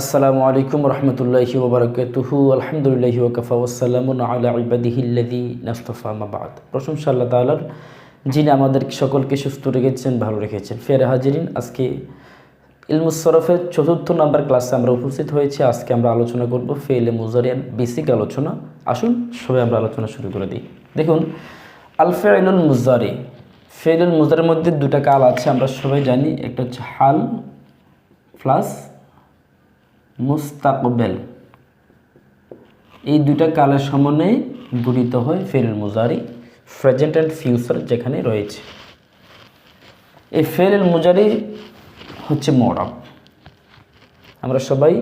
আসসালামু আলাইকুম রহমতুল্লাহি ওবরাকাতুহু, আলহামদুলিল্লাহি ওকাফা ওসালামুন আলা ইবাদিহিল্লাদি নাস্তফা মাবাদ প্রশংসা আল্লাহ তাআলার, যিনি আমাদের সকলকে সুস্থ রেখেছেন, ভালো রেখেছেন। ফের হাজিরিন, আজকে ইলমুসরফের চতুর্থ নাম্বার ক্লাসে আমরা উপস্থিত হয়েছি। আজকে আমরা আলোচনা করব ফেলে মুজারিয়ান, বেসিক আলোচনা। আসুন, সবাই আমরা আলোচনা শুরু করে দিই। দেখুন আলফেলুল মুজারি। ফেলুল মুজারের মধ্যে দুটা কাল আছে, আমরা সবাই জানি। একটা হচ্ছে হাল প্লাস মুস্তাকবেল। এই দুইটা কালের সমন্বয়ে গঠিত হয় ফেরুল মুজারি, প্রেজেন্ট অ্যান্ড ফিউচার যেখানে রয়েছে। এই ফেরুল মুজারি হচ্ছে মরব। আমরা সবাই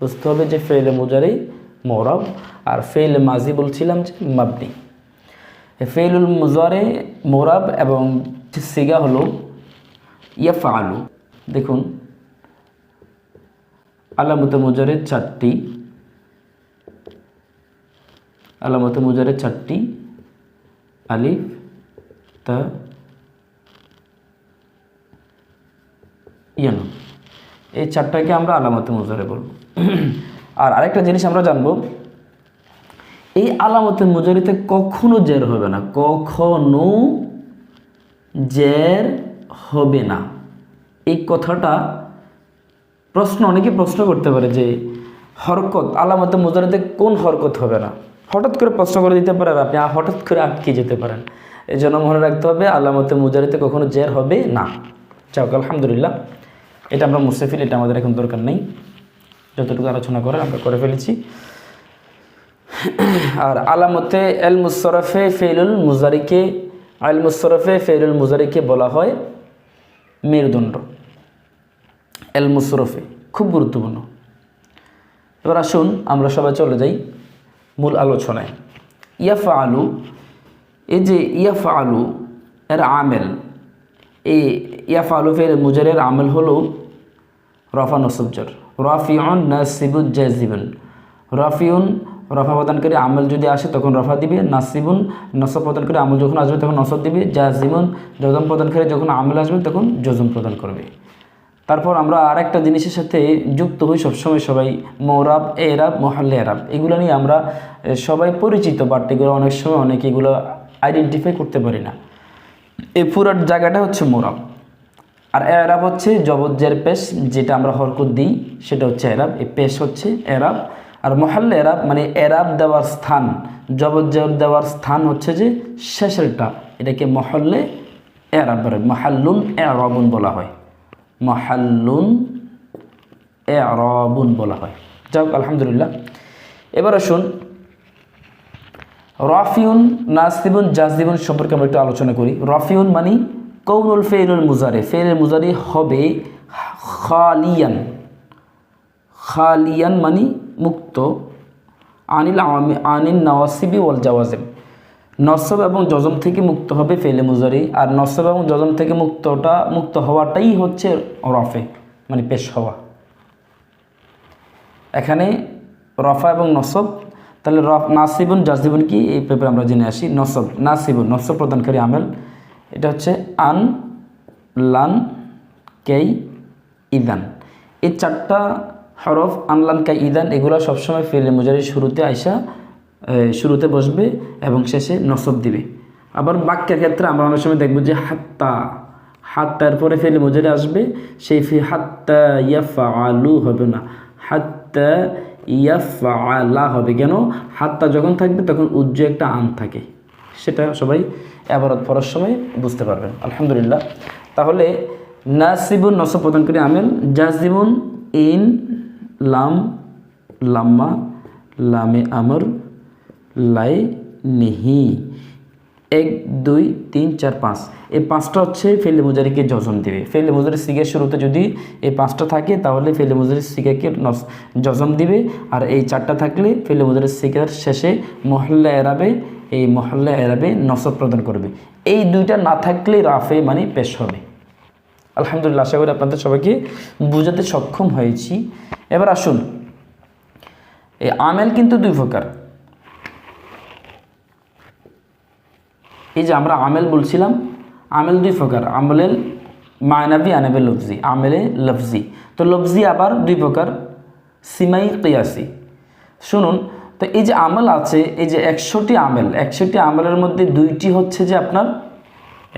বুঝতে হবে যে ফেল মুজারি মরব আর ফেল মাজি বলছিলাম যে মাবনি। ফেলুল মুজারে মোরাব এবং সিগা হলো ইয়াফা আলু দেখুন আলামতে মুজারের চারটি। আলামতে মুজারের চারটি। আলিফ, তা, ইয়ানো। এই চারটাকে আমরা আলামতে মুজারে বলব। আর আরেকটা জিনিস আমরা জানব, এই আলামতে মুজারিতে কখনো জের হবে না, কখনো জের হবে না। এই কথাটা প্রশ্ন অনেকে প্রশ্ন করতে পারে যে হরকত, আলামতে মুজারিতে কোন হরকত হবে না? হঠাৎ করে প্রশ্ন করে দিতে পারেন আপনি হঠাৎ করে আটকে যেতে পারেন? এই জন্য মনে রাখতে হবে, আলামতে মুজারিতে কখনো জের হবে না। যাক, আলহামদুলিল্লাহ। এটা আমরা মুস্তাফিল এটা আমাদের এখন দরকার নেই। যতটুকু আলোচনা করে আমরা করে ফেলেছি। আর আলামতে এল মুসরফে ফেরুল মুজারিকে আল মুসরফে ফেরুল মুজারিকে বলা হয় মেরুদণ্ড। এল মুসরফে খুব গুরুত্বপূর্ণ। এবার আসুন আমরা সবাই চলে যাই মূল আলোচনায়। ইয়াফা আলু এই যে ইয়াফা আলু এর আমেল, এই ইয়াফা আলু ফের মুজারের আমেল হলো রফা নসবজর রাফিউন নাসিবুল জাজিবুন রাফিউন রফা প্রদানকারী আমল যদি আসে তখন রফা দিবে, নাসিবুন নসব প্রদানকারী আমল যখন আসবে তখন নসব দিবে জাজিমুন জজম প্রদানকারী যখন আমল আসবে তখন জজম প্রদান করবে। তারপর আমরা আরেকটা জিনিসের সাথে যুক্ত হই সবসময় সবাই, মৌরাব, এরাব, মহাল্লে এরাব। এগুলো নিয়ে আমরা সবাই পরিচিত বাট এগুলো অনেক সময় অনেকে এগুলো আইডেন্টিফাই করতে পারি না। এই পুরো জায়গাটা হচ্ছে মোরাব। আর এরাব হচ্ছে জবজ্জের পেশ, যেটা আমরা হরকত দিই, সেটা হচ্ছে এরাব। এই পেশ হচ্ছে এরাব। আর মহাল্লে এরাব মানে এরাব দেওয়ার স্থান। জবজ্জের দেওয়ার স্থান হচ্ছে যে শেষেরটা। এটাকে মহল্লে এরাব বলে মহাল্লুন এরাবুন বলা হয়। মহাল্লুন এরাবুন বলা হয়। যাক, আলহামদুলিল্লাহ। এবার আসুন রাফিউন নাসিবুন জাজদিবুন সম্পর্কে আমরা একটু আলোচনা করি। রাফিউন মানে কৌনুল ফেরুল মুজারে ফেরুল মুজারি হবে খালিয়ান। খালিয়ান মানে মুক্ত। আনিল আনিল নওয়াসিবি ওয়াল জাওয়াজেম। নসব এবং জজম থেকে মুক্ত হবে ফেলে মুজারি। আর নসব এবং জজম থেকে মুক্তটা, মুক্ত হওয়াটাই হচ্ছে রফে মানে পেশ হওয়া। এখানে রফা এবং নসব, তাহলে রফ, নাসিবুন জাজিবুন কি? এই পেপারে আমরা জেনে আসি, নসব, নাসিবুন, নসব প্রদানকারী আমেল। এটা হচ্ছে আন, লান, কেই, ইদান। এই চারটা হরফ আনলান কাই, ইদান, এগুলো সবসময় ফেলে মুজারির শুরুতে আইসা শুরুতে বসবে এবং শেষে নসব দিবে। আবার বাক্যের ক্ষেত্রে আমরা অনেক সময় দেখব যে হাত্তা হাত্তার পরে ফেলে মুজারি আসবে, সেই ফি হাত্তা ইয়াফা আলু হবে না। হাত্তা ইয়াফা আলা হবে কেন? হাত্তা যখন থাকবে তখন উজ্জ একটা আন থাকে। সেটা সবাই এবারত পড়ার সময় বুঝতে পারবেন। আলহামদুলিল্লাহ। তাহলে নাসিবুন নসব প্রদান করে আমেল জাজিবুন ইন, লাম, লাম্মা, লামে আমর লাই নিহি। এক, দুই, তিন, চার, পাঁচ। এই পাঁচটা হচ্ছে ফেলে মুজারিকে জজম দেবে। ফেলে মুজারি সিগের শুরুতে যদি এই পাঁচটা থাকে, তাহলে ফেলে মুজারি সিগাকে জজম দিবে। আর এই চারটা থাকলে ফেলে মুজারি সিগার শেষে মহল্লা এরাবে, এই মহল্লা এরাবে নসব প্রদান করবে। এই দুইটা না থাকলে রাফে মানে পেশ হবে। আলহামদুলিল্লাহ, আশা করি আপনাদের সবাইকে বুঝাতে সক্ষম হয়েছি। এবার আসুন। এই আমেল কিন্তু দুই প্রকার। এই যে আমরা আমেল বলছিলাম, আমেল দুই প্রকার আমলেল মায়নাবি আনাবে, লফজি, আমেলে লফজি। তো লফজি আবার দুই প্রকার, সিমাই, কিয়াসি। শুনুন, তো এই যে আমল আছে, এই যে একশোটি আমেল, একশোটি আমেলের মধ্যে দুইটি হচ্ছে যে আপনার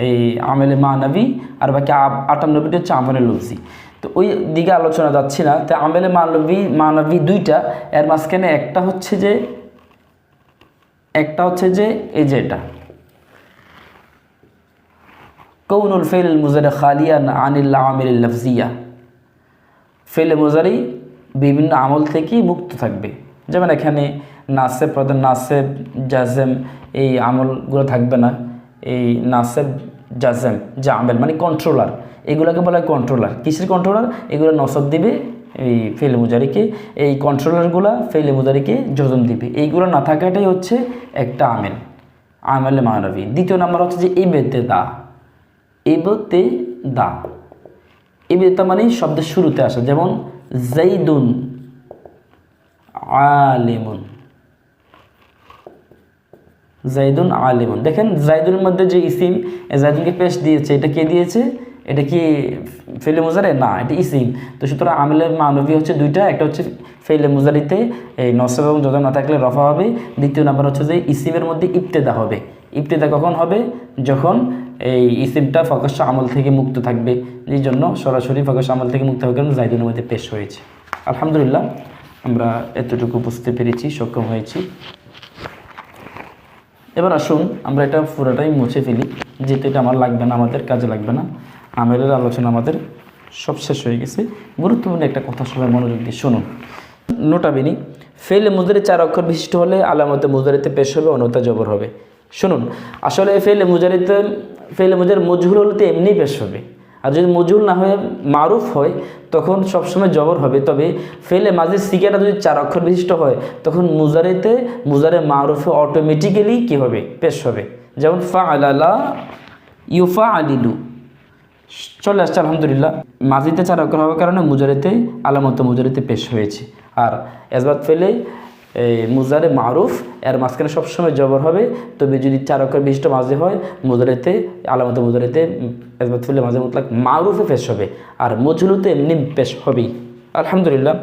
এই আমেলে মানবী, আর বাকি আটানব্বইটি হচ্ছে আমলে লফজি। তো ওই দিকে আলোচনা যাচ্ছি না, তো আমেলে মানবী মানবী দুইটা, এর মাঝখানে একটা হচ্ছে যে, একটা হচ্ছে যে, এই যে এটা। কৌনুল ফেল মুজারে খালিয়ান আনিল্লা আমিল লফজিয়া। ফেলে মোজারি বিভিন্ন আমল থেকেই মুক্ত থাকবে। যেমন এখানে নাসেব, প্রধান নাসেব, জাজেম, এই আমলগুলো থাকবে না। এই নাসেব, জাজেম যে আমেল মানে কন্ট্রোলার এগুলোকে বলা হয় কন্ট্রোলার কিসের কন্ট্রোলার এগুলো নসব দিবে এই ফেলে মুজারিকে, এই কন্ট্রোলারগুলো ফেলে মুজারিকে যোজন দিবে। এইগুলো না থাকাটাই হচ্ছে একটা আমেল, আমেলে মানবী। দ্বিতীয় নাম্বার হচ্ছে যে ইবেতে দা ইবতে দা। ইবেতা মানে শব্দের শুরুতে আসে, যেমন জাইদুন আলিমুন। জাইদুন আলিমুন। দেখেন জাইদুনের মধ্যে যে ইসিম জাইদুনকে পেশ দিয়েছে, এটা কে দিয়েছে? এটা কি ফেলে মুজারে? না, এটা ইসিম। তো সুতরাং আমিলের মানবী হচ্ছে দুইটা, একটা হচ্ছে ফেলে মুজারিতে, এই নসব এবং যখন না থাকলে রফা হবে। দ্বিতীয় নাম্বার হচ্ছে যে ইসিমের মধ্যে ইবতেদা হবে। ইবতেদা কখন হবে? যখন এই ইসিমটা ফকস আমল থেকে মুক্ত থাকবে। এই জন্য সরাসরি ফকস আমল থেকে মুক্ত হবে কারণ জাইদুনের মধ্যে পেশ হয়েছে। আলহামদুলিল্লাহ, আমরা এতটুকু বুঝতে পেরেছি, সক্ষম হয়েছি। এবার আসুন, আমরা এটা পুরোটাই মুছে ফেলি। যেহেতু এটা আমার লাগবে না, আমাদের কাজে লাগবে না। আমেলের আলোচনা আমাদের সব শেষ হয়ে গেছে। গুরুত্বপূর্ণ একটা কথা সবাই মনোযোগ দিয়ে শুনুন। নোটাবিনি ফেলে মুজারি চার অক্ষর বিশিষ্ট হলে আলামতে মুজারিতে পেশ হবে অনতা জবর হবে। শুনুন, আসলে ফেলে মুজারিতে ফেলে মুজার মজহুল হলে তো এমনিই পেশ হবে। আর যদি মজুল না হয়ে মারুফ হয়, তখন সবসময় জবর হবে। তবে ফেলে মাঝে সিগাটা যদি চার অক্ষর বিশিষ্ট হয়, তখন মুজারেতে মুজারে মারুফে অটোমেটিক্যালি কী হবে? পেশ হবে। যেমন ফা আলালা ইউফা আলিলু চলে আসছে আলহামদুলিল্লাহ। মাঝিতে চার অক্ষর হওয়ার কারণে মুজারিতে আলামত মুজারিতে পেশ হয়েছে। আর এজবাত ফেলে মুজারে মারুফ, এর মাঝখানে সবসময় জবর হবে। তবে যদি চার অক্ষর বিশিষ্ট মাঝে হয়, মুজারেতে, আলামত মুজারেতে এজমাত ফুল্লে মাঝে মুতলাক মারুফে পেশ হবে, আর মজুলুতে এমনি পেশ হবেই। আলহামদুলিল্লাহ।